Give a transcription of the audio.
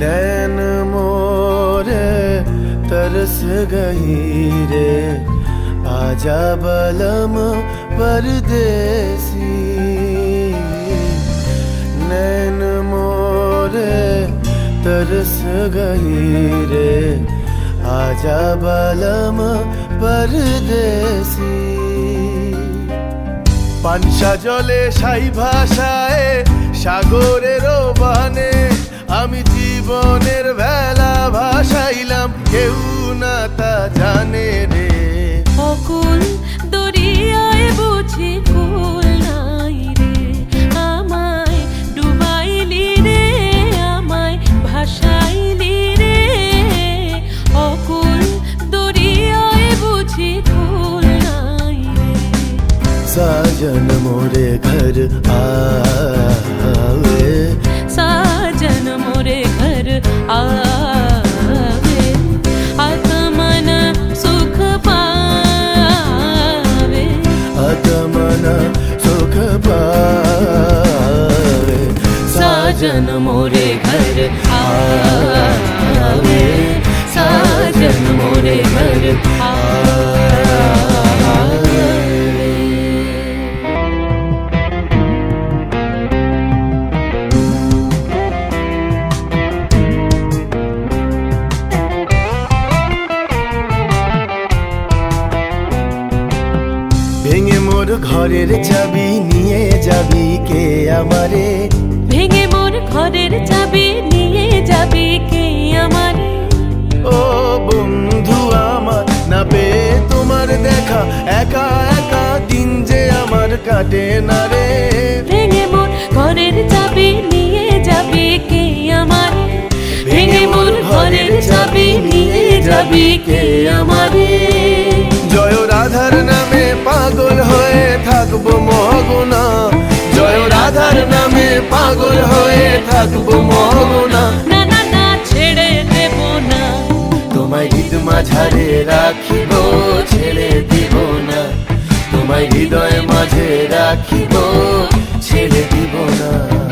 नैन मोरे तरस गई रे आजा बलम परदेसी नैन मोरे तरस गई रे आजा बलम परदेसी পানসা জলে সাই ভাষায় সাগরেরও বানে কেউ না তা জানে রে অকুল দরিয়ায় বুঝি কুল নাই রে আমায় ডুবাইলি রে আমায় ভাসাইলি রে অকুল দরিয়ায় বুঝি কুল নাই রে সাজন মোরে ঘর আ साजन मोरे घर आवे साजन मोरे घर आवे ভেঙে মোর ঘরের চাবি নিয়ে যাবি কে আমারে ভেঙে কাটে না রে। ভেঙে মোর ঘরের চাবি নিয়ে যাবি কে আমার? ভেঙে মোর ঘরের চাবি নিয়ে যাবি কে আমারে? জয় রাধার নামে পাগল হয়ে থাকব মগনা জয় রাধার নামে পাগল হয়ে থাকব হৃদয় মাঝে রাখিব ছেড়ে দিব না।